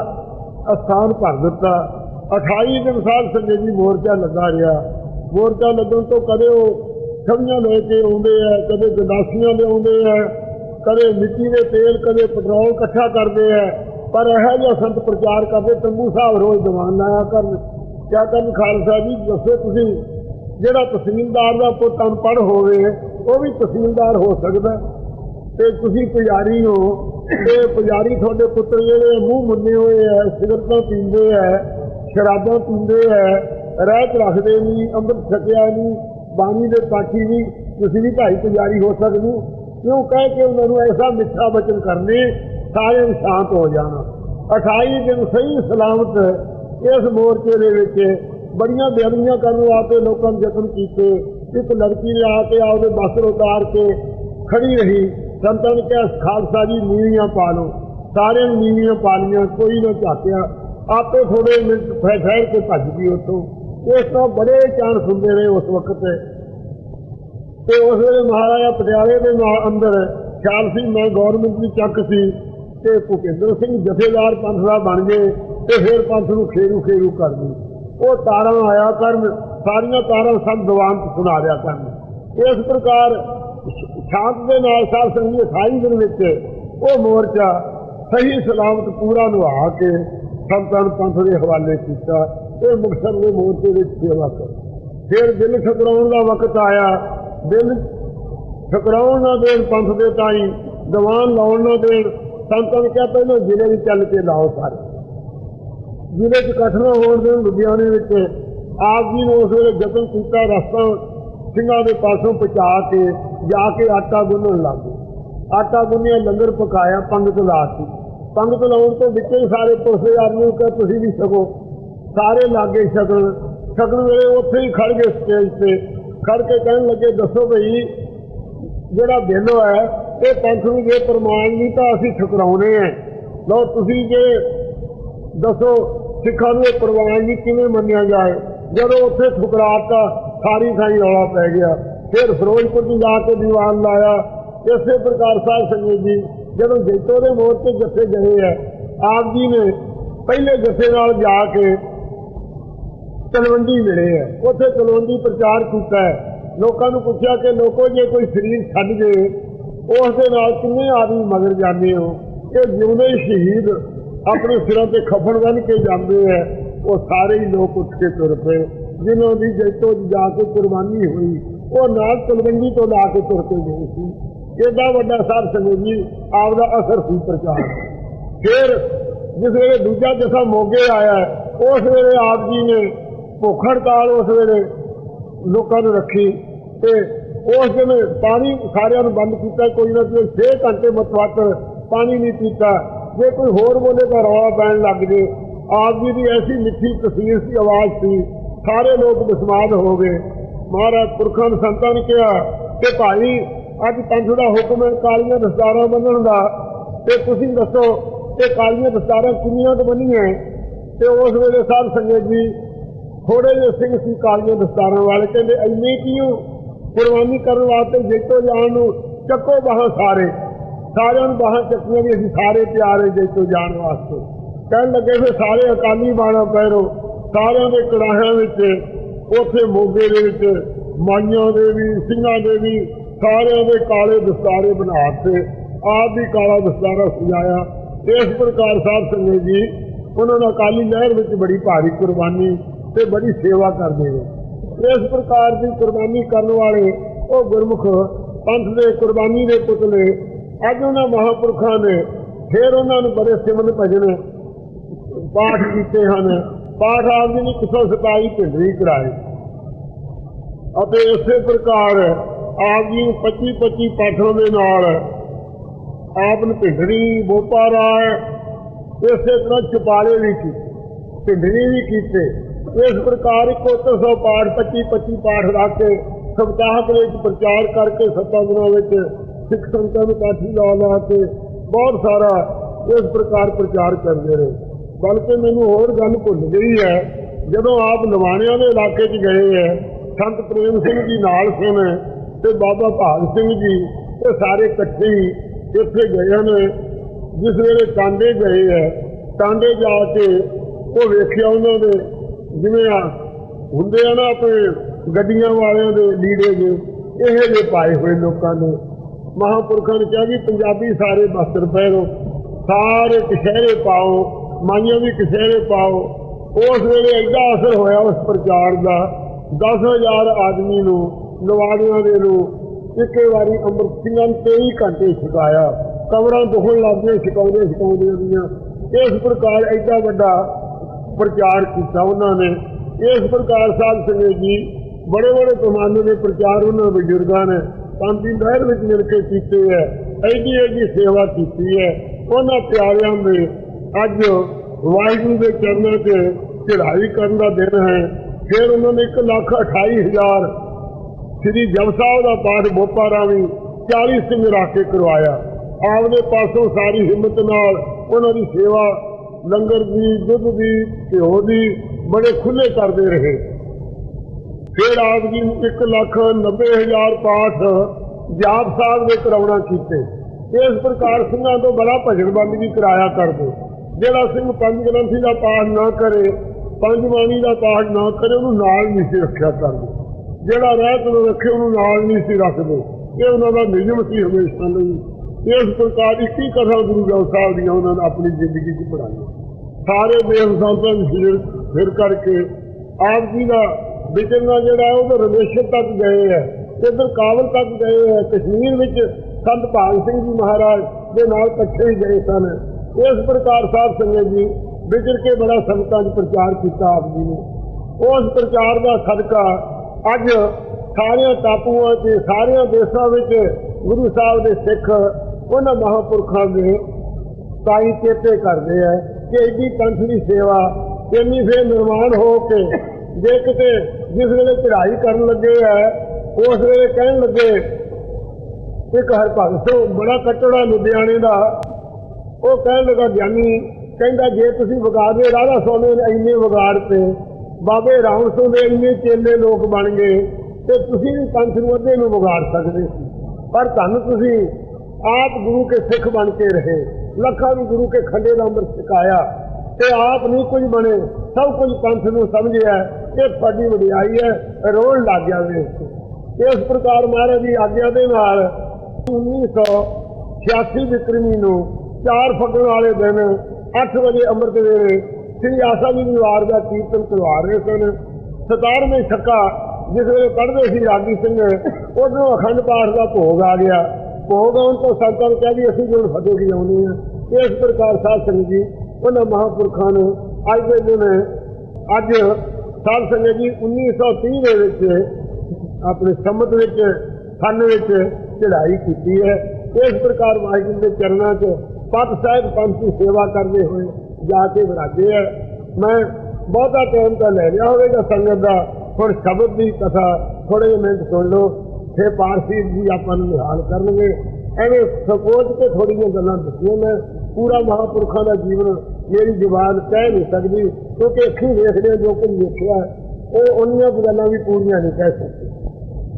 ਅਸਥਾਨ ਭਰ ਦਿੱਤਾ। 28 ਦਿਨ ਸਾਧ ਸੰਗਤ ਜੀ ਮੋਰਚਾ ਲੱਗਾ ਰਿਹਾ। ਮੋਰਚਾ ਲੱਗਣ ਤੋਂ ਕਦੇ ਉਹ ਛਵੀਆਂ ਲੈ ਕੇ ਆਉਂਦੇ ਆ, ਕਦੇ ਗਦਾਸੀਆਂ ਗੰਡਾਸੀਆਂ ਲਿਆਉਂਦੇ ਆ ਕਦੇ ਮਿੱਟੀ ਦੇ ਤੇਲ, ਕਦੇ ਪੈਟਰੋਲ ਇਕੱਠਾ ਕਰਦੇ ਆ। ਪਰ ਇਹੋ ਜਿਹਾ ਸੰਤ ਪ੍ਰਚਾਰ ਕਰਦੇ, ਤੰਬੂ ਸਾਹਿਬ ਰੋਜ਼ ਦੀਵਾਨ ਲਾਇਆ ਕਰਨ। ਕਿਆ ਕਰਨ ਖਾਲਸਾ ਜੀ? ਦੱਸੋ ਤੁਸੀਂ, ਜਿਹੜਾ ਤਹਿਸੀਲਦਾਰ ਦਾ ਪੁੱਤ ਅਨਪੜ੍ਹ ਹੋਵੇ, ਉਹ ਵੀ ਤਹਿਸੀਲਦਾਰ ਹੋ ਸਕਦਾ। ਤੇ ਤੁਸੀਂ ਪੁਜਾਰੀ ਹੋ, ਤੇ ਪੁਜਾਰੀ ਤੁਹਾਡੇ ਪੁੱਤਰ ਜਿਹੜੇ ਮੂੰਹ ਮੁੰਨੇ ਹੋਏ ਆ, ਸਿਗਰਟਾਂ ਪੀਂਦੇ ਆ, ਸ਼ਰਾਬਾਂ ਪੀਂਦੇ ਆ, ਰਹਿਤ ਰੱਖਦੇ ਨਹੀਂ, ਅੰਮ੍ਰਿਤ ਛਕਿਆ ਨਹੀਂ, ਬਾਣੀ ਦੇ ਪਾਠੀ ਨਹੀਂ, ਤੁਸੀਂ ਵੀ ਭਾਈ ਪੁਜਾਰੀ ਹੋ ਸਕਦੇ ਹੋ ਕਿਉਂ ਕਹਿ ਕੇ ਉਹਨਾਂ ਨੂੰ ਐਸਾ ਮਿੱਠਾ ਬਚਨ ਕਰਨੇ ਸਾਰੇ ਸ਼ਾਂਤ ਹੋ ਜਾਣਾ। 28 ਦਿਨ ਸਹੀ ਸਲਾਮਤ ਇਸ ਮੋਰਚੇ ਦੇ ਵਿੱਚ ਬੜੀਆਂ ਬੇਅਦਬੀਆਂ ਕਰਨ ਵਾਸਤੇ ਲੋਕਾਂ ਨੇ ਯਤਨ ਕੀਤੇ। ਇੱਕ ਲੜਕੀ ਨੇ ਆ ਕੇ ਆਪਦੇ ਬਸਰ ਉਤਾਰ ਕੇ ਖੜੀ ਰਹੀ। ਸੰਤਾਂ ਨੇ ਕਿਹਾ, ਖਾਲਸਾ ਜੀ, ਨੀਵੀਆਂ ਪਾ ਲਓ। ਸਾਰਿਆਂ ਨੇ ਨੀਵੀਆਂ ਪਾ ਲਈਆਂ, ਕੋਈ ਨਾ ਝਾਕਿਆ। ਆਪੇ ਥੋੜੇ ਮਿੰਟ ਫੈ- ਕੇ ਭੱਜ ਗਈ ਉੱਥੋਂ। ਇਸ ਤੋਂ ਬੜੇ ਚਾਂਸ ਹੁੰਦੇ ਰਹੇ ਉਸ ਵਕਤ। ਤੇ ਉਸ ਵੇਲੇ ਮਹਾਰਾਜਾ ਪਟਿਆਲੇ ਦੇ ਨਾਲ ਅੰਦਰ ਖਿਆਲ ਸੀ, ਮੈਂ ਗਵਰਨਮੈਂਟ ਦੀ ਚੱਕ ਸੀ ਤੇ ਭੁਪਿੰਦਰ ਸਿੰਘ ਜਥੇਦਾਰ ਪੰਥ ਦਾ ਬਣ ਗਏ ਤੇ ਫਿਰ ਪੰਥ ਨੂੰ ਖੇਰੂ ਖੇਰੂ ਕਰ ਗਈ ਉਹ ਤਾਰਾਂ ਆਇਆ ਕਰਨ, ਸਾਰੀਆਂ ਤਾਰਾਂ ਸਭ ਦੀਵਾਨ ਚ ਸੁਣਾ ਦਿਆ ਕਰਨ। ਇਸ ਪ੍ਰਕਾਰ ਸ਼ਾਂਤ ਦੇ ਨਾਲ ਸਾਧ ਸੰਗਤ 28 ਦਿਨ ਵਿੱਚ ਉਹ ਮੋਰਚਾ ਸਹੀ ਸਲਾਮਤ ਪੂਰਾ ਨਿਭਾ ਕੇ ਸੰਤਾਨ ਪੰਥ ਦੇ ਹਵਾਲੇ ਕੀਤਾ। ਇਹ ਮੁਕਤਸਰ ਦੇ ਮੋਰਚੇ ਵਿੱਚ ਸੇਵਾ ਕਰ। ਫਿਰ ਦਿਲ ਠਕਰਾਉਣ ਦਾ ਵਕਤ ਆਇਆ। ਦਿਲ ਠਕਰਾਉਣ ਨਾ ਦੇਣ, ਪੰਥ ਦੇ ਤਾਈ ਦੀਵਾਨ ਲਾਉਣ ਨਾ ਦੇਣ ਸੰਤਾਂ ਨੇ ਕਿਹਾ ਪਹਿਲਾਂ ਜ਼ਿਲ੍ਹੇ ਵਿੱਚ ਚੱਲ ਕੇ ਲਾਓ ਸਾਰੇ। ਜ਼ਿਲ੍ਹੇ 'ਚ ਇਕੱਠ ਹੋਣ ਦੇਣ ਲੁਧਿਆਣੇ ਵਿੱਚ ਆਪ ਜੀ ਨੇ ਉਸ ਵੇਲੇ ਯਤਨ ਕੀਤਾ, ਰਸਤਾ ਸਿੰਘਾਂ ਦੇ ਪਾਸੋਂ ਪਹੁੰਚਾ ਕੇ ਜਾ ਕੇ ਆਟਾ ਗੁੰਨਣ ਲੱਗ ਆਟਾ ਗੁੰਨਿਆ, ਲੰਗਰ ਪਕਾਇਆ, ਪੰਗਤ ਲਾਤੀ ਪੰਗਤ ਲਾਉਣ ਤੋਂ ਵਿੱਚੇ ਹੀ ਸਾਰੇ ਪੁੱਛਦੇ ਆਦਮੀ ਨੂੰ ਕਿ ਤੁਸੀਂ ਵੀ ਛਕੋ। ਸਾਰੇ ਲਾਗੇ ਛਕਣ। ਸ਼ਗਨ ਵੇਲੇ ਉੱਥੇ ਹੀ ਖੜ ਗਏ ਸਟੇਜ ਤੇ। ਖੜ ਕੇ ਕਹਿਣ ਲੱਗੇ, ਦੱਸੋ ਭਈ ਜਿਹੜਾ ਬਿੱਲ ਹੈ ਇਹ ਪੰਥ ਨੂੰ ਜੇ ਪ੍ਰਮਾਣ ਨਹੀਂ ਤਾਂ ਅਸੀਂ ਠੁਕਰਾਉਣੇ ਆ। ਲਓ, ਤੁਸੀਂ ਜੇ ਦੱਸੋ, ਸਿੱਖਾਂ ਨੂੰ ਇਹ ਪ੍ਰਵਾਨ ਨਹੀਂ ਕਿਵੇਂ ਮੰਨਿਆ ਜਾਏ? ਜਦੋਂ ਉੱਥੇ ਠੁਕਰਾਤਾ, ਸਾਰੀ ਥਾਈ ਰੌਲਾ ਪੈ ਗਿਆ। ਫਿਰ ਫਿਰੋਜ਼ਪੁਰ ਦੀ ਜਾ ਕੇ ਦੀਵਾਨ ਲਾਇਆ। ਇਸੇ ਪ੍ਰਕਾਰ ਸਾਹਿਬ ਸੰਗਤ ਜੀ, ਜਦੋਂ ਜੈਤੋ ਦੇ ਮੋੜ ਤੇ ਜੱਥੇ ਗਏ ਹੈ ਆਪ ਜੀ ਨੇ ਪਹਿਲੇ ਜੱਥੇ ਨਾਲ ਜਾ ਕੇ ਤਲਵੰਡੀ ਮਿਲੇ ਹੈ ਉੱਥੇ ਤਲਵੰਡੀ ਪ੍ਰਚਾਰ ਕੀਤਾ ਹੈ। ਲੋਕਾਂ ਨੂੰ ਪੁੱਛਿਆ ਕਿ ਲੋਕੋ, ਜੇ ਕੋਈ ਸਰੀਰ ਛੱਡ ਜੇ, ਉਸ ਦੇ ਨਾਲ ਕਿੰਨੇ ਆਦਮੀ ਮਗਰ ਜਾਂਦੇ ਹੋ? ਇਹ ਜਿਉਂਦੇ ਸ਼ਹੀਦ ਆਪਣੇ ਸਿਰਾਂ ਤੇ ਖਫਨ ਬੰਨ ਕੇ ਜਾਂਦੇ ਹੈ ਉਹ ਸਾਰੇ ਹੀ ਲੋਕ ਉੱਠ ਕੇ ਤੁਰ ਪਏ। ਜਿਨ੍ਹਾਂ ਦੀ ਜੈਤੋ ਜਾ ਕੇ ਕੁਰਬਾਨੀ ਹੋਈ, ਉਹ ਨਾਲ ਤਲਵੰਡੀ ਤੋਂ ਲਾ ਕੇ ਤੁਰ ਕੇ ਗਏ ਸੀ। ਏਡਾ ਵੱਡਾ ਸਾਹਿਬ ਸੰਗਤ ਜੀ ਆਪ ਦਾ ਅਸਰ ਸੀ ਪ੍ਰਚਾਰ ਫਿਰ ਜਿਸ ਵੇਲੇ ਦੂਜਾ ਜਥਾ ਮੋਗੇ ਆਇਆ, ਉਸ ਵੇਲੇ ਆਪ ਜੀ ਨੇ ਭੁੱਖ ਹੜਤਾਲ ਉਸ ਵੇਲੇ ਲੋਕਾਂ ਨੂੰ ਰੱਖੀ ਤੇ ਉਸ ਦਿਨ ਪਾਣੀ ਸਾਰਿਆਂ ਨੂੰ ਬੰਦ ਕੀਤਾ, ਕੋਈ ਨਾ ਕੋਈ 6 ਘੰਟੇ ਮਤਵਤ ਪਾਣੀ ਨਹੀਂ ਪੀਤਾ। ਜੇ ਕੋਈ ਹੋਰ ਬੋਲੇ ਤਾਂ ਰੌਲਾ ਪੈਣ ਲੱਗ ਜੇ। ਆਪ ਜੀ ਦੀ ਐਸੀ ਮਿੱਠੀ ਤਸਵੀਰ ਸੀ, ਆਵਾਜ਼ ਸੀ, ਸਾਰੇ ਲੋਕ ਬਸਮਾਦ ਹੋ ਗਏ। ਮਹਾਰਾਜ ਪੁਰਖਾਂ ਨੇ ਸੰਤਾਂ ਨੇ ਕਿਹਾ ਕਿ ਭਾਈ, ਅੱਜ ਪੰਥ ਦਾ ਹੁਕਮ ਹੈ ਕਾਲੀਆਂ ਦਸਤਾਰਾਂ ਬੰਨਣ ਦਾ। ਤੇ ਤੁਸੀਂ ਦੱਸੋ ਕਿ ਕਾਲੀਆਂ ਦਸਤਾਰਾਂ ਕਿੰਨੀਆਂ ਕੁ ਬੰਨੀਆਂ ਤੇ ਉਸ ਵੇਲੇ ਸਾਧ ਸੰਗਤ ਜੀ ਥੋੜੇ ਜਿਹੇ ਸਿੰਘ ਸੀ ਕਾਲੀਆਂ ਦਸਤਾਰਾਂ ਵਾਲੇ, ਕਹਿੰਦੇ ਇੰਨੇ ਕਿਉਂ ਕੁਰਬਾਨੀ ਕਰਨ ਵਾਸਤੇ ਜੇਤੋ ਜਾਣ ਨੂੰ ਚੱਕੋ ਬਾਹਾਂ ਸਾਰੇ। ਸਾਰਿਆਂ ਨੂੰ ਬਾਹਾਂ ਚੱਕੀਆਂ ਵੀ ਅਸੀਂ ਸਾਰੇ ਤਿਆਰ ਜੇਤੋ ਜਾਣ ਵਾਸਤੇ। ਕਹਿਣ ਲੱਗੇ ਫਿਰ ਸਾਰੇ ਅਕਾਲੀ ਬਾਣਾ ਪੈਰੋ, ਸਾਰਿਆਂ ਦੇ ਕੜਾਹਿਆਂ ਵਿੱਚ, ਉੱਥੇ ਮੋਗੇ ਦੇ ਵਿੱਚ, ਮਾਈਆਂ ਦੇ ਵੀ, ਸਿੰਘਾਂ ਦੇ ਵੀ, ਸਾਰਿਆਂ ਦੇ ਕਾਲੇ ਦਸਤਾਰੇ ਬਣਾ ਬਣਾਤੇ ਆਪ ਵੀ ਕਾਲਾ ਦਸਤਾਰਾ ਸਜਾਇਆ। ਇਸ ਪ੍ਰਕਾਰ ਸਾਹਿਬ ਸੰਗਤ ਜੀ, ਉਹਨਾਂ ਨੇ ਅਕਾਲੀ ਲਹਿਰ ਵਿੱਚ ਬੜੀ ਭਾਰੀ ਕੁਰਬਾਨੀ ਤੇ ਬੜੀ ਸੇਵਾ ਕਰਦੇ ਨੇ। ਇਸ ਪ੍ਰਕਾਰ ਦੀ ਕੁਰਬਾਨੀ ਕਰਨ ਵਾਲੇ ਉਹ ਗੁਰਮੁਖ ਪੰਥ ਦੇ ਕੁਰਬਾਨੀ ਦੇ ਪੁਤਲੇ ਅੱਜ ਉਹਨਾਂ ਮਹਾਪੁਰਖਾਂ ਨੇ ਫਿਰ ਉਹਨਾਂ ਨੂੰ ਬੜੇ ਸਿਮਨ ਭਜਨ ਪਾਠ ਕੀਤੇ ਹਨ। ਪਾਠ ਆਪ ਜੀ ਨੇ 127 ਢਿੰਡਰੀ ਕਰਾਏ। ਅਤੇ ਇਸੇ ਪ੍ਰਕਾਰ ਆਪ ਜੀ ਨੂੰ 25 25 ਪਾਠਾਂ ਦੇ ਨਾਲ ਆਪ ਨੇ ਢਿੰਡਰੀ ਬੋਪਾ ਇਸੇ ਤਰ੍ਹਾਂ ਚੁਪਾਲੇ ਵੀ ਕੀਤੇ। ਢਿੰਡਰੀ ਵੀ ਕੀਤੇ। ਇਸ ਪ੍ਰਕਾਰ ਇੱਕੋਤਰ ਸੌ ਪਾਠ 25 25 ਪਾਠ ਰੱਖ ਕੇ ਸਪਤਾਹਕ ਵਿੱਚ ਪ੍ਰਚਾਰ ਕਰਕੇ ਸੱਤਾਂ ਦਿਨਾਂ ਵਿੱਚ ਸਿੱਖ ਸੰਤਾਂ ਨੂੰ ਕਾਠੀ ਲਾ ਲਾ ਕੇ ਬਹੁਤ ਸਾਰਾ ਇਸ ਪ੍ਰਕਾਰ ਪ੍ਰਚਾਰ ਕਰਦੇ ਰਹੇ। ਬਲਕਿ ਮੈਨੂੰ ਹੋਰ ਗੱਲ ਭੁੱਲ ਗਈ ਹੈ, ਜਦੋਂ ਆਪ ਨਵਾਣਿਆਂ ਦੇ ਇਲਾਕੇ 'ਚ ਗਏ ਹੈ, ਸੰਤ ਪ੍ਰੇਮ ਸਿੰਘ ਜੀ ਨਾਲ ਸਨ ਤੇ ਬਾਬਾ ਭਾਗ ਸਿੰਘ ਜੀ, ਇਹ ਸਾਰੇ ਇਕੱਠੇ ਹੀ ਇੱਥੇ ਗਏ ਹਨ। ਜਿਸ ਵੇਲੇ ਟਾਂਡੇ ਗਏ ਹੈ, ਟਾਂਡੇ ਜਾ ਕੇ ਉਹ ਵੇਖਿਆ ਉਹਨਾਂ ਦੇ ਜਿਵੇਂ ਆ, ਹੁੰਦੇ ਆ ਨਾ ਆਪਣੇ ਗੱਡੀਆਂ ਵਾਲਿਆਂ ਦੇ ਲੀੜੇ ਦੇ ਇਹ ਜਿਹੇ ਪਾਏ ਹੋਏ ਲੋਕਾਂ ਨੇ। ਮਹਾਪੁਰਖਾਂ ਨੇ ਕਿਹਾ ਵੀ ਪੰਜਾਬੀ ਸਾਰੇ ਬਸਤਰ ਪਹਿਰੋ, ਸਾਰੇ ਕਸ਼ਹਿਰੇ ਪਾਓ, ਮਾਈਆਂ ਵੀ ਕਸ਼ਹਿਰੇ ਪਾਓ। ਉਸ ਵੇਲੇ ਐਡਾ ਅਸਰ ਹੋਇਆ ਉਸ ਪ੍ਰਚਾਰ ਦਾ 10000 ਆਦਮੀ ਨੂੰ ਨਵਾੜੀਆਂ ਦੇ ਨੂੰ, ਇੱਕੇ ਵਾਰੀ ਅੰਮ੍ਰਿਤ ਸਿੰਘਾਂ ਨੇ 23 ਘੰਟੇ ਛਕਾਇਆ। ਕਮਰਾਂ ਦੁਖਣ ਲੱਗੇ ਛਕਾਉਂਦੇ ਛਕਾਉਂਦੇ ਦੀਆਂ ਇਸ ਪ੍ਰਕਾਰ ਐਡਾ ਵੱਡਾ ਪ੍ਰਚਾਰ ਕੀਤਾ ਉਹਨਾਂ ਨੇ। ਇਸ ਪ੍ਰਕਾਰ ਸਾਧ ਸੰਗਤ ਜੀ, ਬੜੇ ਬੜੇ ਪੈਮਾਨੇ ਦੇ ਪ੍ਰਚਾਰ ਉਹਨਾਂ ਬਜ਼ੁਰਗਾਂ ਨੇ ਪੰਥੀ ਲਹਿਰ ਵਿੱਚ ਮਿਲ ਕੇ ਕੀਤੇ ਹੈ, ਐਡੀ ਐਡੀ ਸੇਵਾ ਕੀਤੀ ਹੈ। ਉਹਨਾਂ ਪਿਆਰਿਆਂ ਦੇ ਅੱਜ ਵਾਹਿਗੁਰੂ ਦੇ ਚਰਨਾਂ 'ਚ ਚੜ੍ਹਾਈ ਕਰਨ ਦਾ ਦਿਨ ਹੈ। ਫਿਰ ਉਹਨਾਂ ਨੇ 1 ਲੱਖ 28 ਹਜ਼ਾਰ ਸ੍ਰੀ ਜਪ ਸਾਹਿਬ ਦਾ ਪਾਠ ਬੋਪਾ ਰਾਵੀ 40 ਸਿੰਘ ਰੱਖ ਕੇ ਕਰਵਾਇਆ। ਆਪਦੇ ਪਾਸੋਂ ਸਾਰੀ ਹਿੰਮਤ ਨਾਲ ਉਹਨਾਂ ਦੀ ਸੇਵਾ ਲੰਗਰ ਦੀ, ਦੁੱਧ ਦੀ, ਘਿਓ ਦੀ ਬੜੇ ਖੁੱਲੇ ਕਰਦੇ ਰਹੇ। ਫਿਰ ਆਪ ਜੀ ਨੂੰ 1 ਲੱਖ 90 ਹਜ਼ਾਰ ਪਾਠ ਜਾਪ ਸਾਹਿਬ ਦੇ ਕਰਾਉਣਾ ਕੀਤੇ। ਇਸ ਪ੍ਰਕਾਰ ਸਿੰਘਾਂ ਤੋਂ ਬੜਾ ਭਜਨ ਬੰਦ ਬੰਦਗੀ ਕਰਾਇਆ ਕਰਦੇ। ਜਿਹੜਾ ਸਿੰਘ ਪੰਜ ਗ੍ਰੰਥੀ ਦਾ ਪਾਠ ਨਾ ਕਰੇ, ਪੰਜ ਬਾਣੀ ਦਾ ਪਾਠ ਨਾ ਕਰੇ, ਉਹਨੂੰ ਨਾਲ ਨਹੀਂ ਸੀ ਰੱਖਿਆ ਕਰਦੇ। ਜਿਹੜਾ ਰਹਿਤ ਨੂੰ ਰੱਖੇ, ਉਹਨੂੰ ਨਾਲ ਨਹੀਂ ਸੀ ਰੱਖਦੇ। ਇਹ ਉਹਨਾਂ ਦਾ ਨਿਯਮ ਸੀ ਹਮੇਸ਼ਾ ਲਈ। ਇਸ ਪ੍ਰਕਾਰ ਦੀ ਕੀ ਕਥਾ ਗੁਰੂ ਗ੍ਰੰਥ ਸਾਹਿਬ ਦੀਆਂ ਉਹਨਾਂ ਨੇ ਆਪਣੀ ਜ਼ਿੰਦਗੀ 'ਚ ਪੜਾਈ ਸਾਰੇ ਬੇਅੰਸਾਂ ਨੂੰ ਫਿਰ ਫਿਰ ਕਰਕੇ ਆਪ ਜੀ ਦਾ ਵਿਚਰਨਾ ਜਿਹੜਾ ਹੈ, ਉਹ ਤਾਂ ਰਮੇਸ਼ਰ ਤੱਕ ਗਏ ਹੈ, ਇੱਧਰ ਕਾਬਲ ਤੱਕ ਗਏ ਹੈ, ਕਸ਼ਮੀਰ ਵਿੱਚ ਸੰਤ ਭਾਗ ਸਿੰਘ ਜੀ ਮਹਾਰਾਜ ਦੇ ਨਾਲ ਇਕੱਠੇ ਹੀ ਗਏ ਸਨ। ਇਸ ਪ੍ਰਕਾਰ ਸਾਹਿਬ ਸੰਗਤ ਜੀ ਵਿਚਰ ਕੇ ਬੜਾ ਸੰਤਾਂ 'ਚ ਪ੍ਰਚਾਰ ਕੀਤਾ ਆਪ ਜੀ ਨੇ। ਉਸ ਪ੍ਰਚਾਰ ਦਾ ਸਦਕਾ ਅੱਜ ਸਾਰਿਆਂ ਟਾਪੂਆਂ ਤੇ ਸਾਰਿਆਂ ਦੇਸ਼ਾਂ ਵਿੱਚ ਗੁਰੂ ਸਾਹਿਬ ਦੇ ਸਿੱਖ ਉਹਨਾਂ ਮਹਾਪੁਰਖਾਂ ਦੇ ਤਾਈ ਚੇਤੇ ਕਰਦੇ ਆ ਕਿ ਐਡੀ ਪੰਥ ਦੀ ਸੇਵਾ, ਇੰਨੀ ਫੇਰ ਨਿਰਮਾਣ ਹੋ ਕੇ ਜੇ ਕਿਤੇ ਜਿਸ ਵੇਲੇ ਚੜ੍ਹਾਈ ਕਰਨ ਲੱਗੇ ਹੈ ਉਸ ਵੇਲੇ ਕਹਿਣ ਲੱਗੇ, ਇੱਕ ਹਰਭਗਤ ਸਿੰਘ ਬੜਾ ਕੱਟੜਾ ਲੁਧਿਆਣੇ ਦਾ। ਉਹ ਕਹਿਣ ਲੱਗਾ, ਗਿਆਨੀ, ਕਹਿੰਦਾ, ਜੇ ਤੁਸੀਂ ਵਿਗਾੜਦੇ ਰਾਧਾ ਸੋਨੇ ਨੇ ਇੰਨੇ ਵਿਗਾੜ ਤੇ, ਬਾਬੇ ਰਾਮ ਸਿੰਘ ਦੇ ਇੰਨੇ ਚੇਲੇ ਲੋਕ ਬਣ ਗਏ ਤੇ ਤੁਸੀਂ ਵੀ ਪੰਥ ਨੂੰ ਅੱਧੇ ਨੂੰ ਵਿਗਾੜ ਸਕਦੇ ਸੀ। ਪਰ ਤੁਹਾਨੂੰ ਤੁਸੀਂ ਆਪ ਗੁਰੂ ਕੇ ਸਿੱਖ ਬਣ ਕੇ ਰਹੇ। ਲੱਖਾਂ ਨੂੰ ਗੁਰੂ ਕੇ ਖੰਡੇ ਦਾ ਅੰਮ੍ਰਿਤ ਛਕਾਇਆ। ਤੇ ਆਪ ਨਹੀਂ ਕੁਝ ਬਣੇ, ਸਭ ਕੁਝ ਪੰਥ ਨੂੰ ਸਮਝਿਆ। ਇਹ ਸਾਡੀ ਵਡਿਆਈ ਹੈ, ਰੋਣ ਲੱਗ ਗਿਆ ਵੇਖ ਇਸ ਪ੍ਰਕਾਰ ਮਹਾਰਾਜ ਦੀ ਆਗਿਆ ਦੇ ਨਾਲ 1986 ਵਿਕਰਮੀ ਨੂੰ ਚਾਰ ਫਗਣ ਵਾਲੇ ਦਿਨ 8 ਵਜੇ ਅੰਮ੍ਰਿਤ ਵੇਲੇ ਸ੍ਰੀ ਆਸਾ ਜੀ ਦੀਵਾਰ ਦਾ ਕੀਰਤਨ ਕਰਵਾ ਰਹੇ ਸਨ। 17ਵੇਂ ਛੱਕਾ, ਜਿਸ ਵੇਲੇ ਪੜ੍ਹਦੇ ਸੀ ਰਾਗੀ ਸਿੰਘ, ਉਦੋਂ ਅਖੰਡ ਪਾਠ ਦਾ ਭੋਗ ਆ ਗਿਆ। ਭੋਗ ਤੋਂ ਸੰਤਾਂ ਨੂੰ ਕਹਿ ਵੀ ਅਸੀਂ ਹੁਣ ਫਤਿਹ ਦੀ ਆਉਂਦੇ ਹੈ। ਇਸ ਪ੍ਰਕਾਰ ਸਾਧ ਸੰਗਤ ਜੀ, ਉਹਨਾਂ ਮਹਾਂਪੁਰਖਾਂ ਨੂੰ ਅੱਜ ਦੇ ਦਿਨ, ਅੱਜ ਸਾਧ ਸੰਗਤ ਜੀ 1930 ਦੇ ਵਿੱਚ ਆਪਣੇ ਸੰਮਤ ਵਿੱਚ ਸੰਨ ਵਿੱਚ ਚੜ੍ਹਾਈ ਕੀਤੀ ਹੈ। ਇਸ ਪ੍ਰਕਾਰ ਵਾਹਿਗੁਰੂ ਦੇ ਚਰਨਾਂ 'ਚ ਪਤ ਸਾਹਿਬ ਪੰਥ ਦੀ ਸੇਵਾ ਕਰਦੇ ਹੋਏ ਜਾ ਕੇ ਵਿਰਾਜੇ ਹੈ। ਮੈਂ ਬਹੁਤਾ ਟਾਈਮ ਤਾਂ ਲੈ ਲਿਆ ਹੋਵੇਗਾ ਸੰਗਤ ਦਾ। ਹੁਣ ਸ਼ਬਦ ਦੀ ਕਥਾ ਥੋੜੇ ਜਿਹੇ ਮਿੰਟ ਸੁਣ ਲਓ। ਫੇ ਪਾਰਸੀ ਜੀ ਆਪਾਂ ਨੂੰ ਨਿਹਾਲ ਕਰਨਗੇ। ਐਵੇਂ ਸਪੋਜ ਕੇ ਥੋੜੀਆਂ ਗੱਲਾਂ ਦੱਸੀਆਂ ਮੈਂ। ਪੂਰਾ ਮਹਾਪੁਰਖਾਂ ਦਾ ਜੀਵਨ ਮੇਰੀ ਜ਼ੁਬਾਨ ਕਹਿ ਨਹੀਂ ਸਕਦੀ, ਕਿਉਂਕਿ ਅੱਖੀਂ ਵੇਖਦੇ ਹਾਂ ਜੋ ਕੁਝ ਵੇਖਿਆ ਉਹ ਉਹਨੀਆਂ ਗੱਲਾਂ ਵੀ ਪੂਰੀਆਂ ਨਹੀਂ ਕਹਿ ਸਕਦੀ।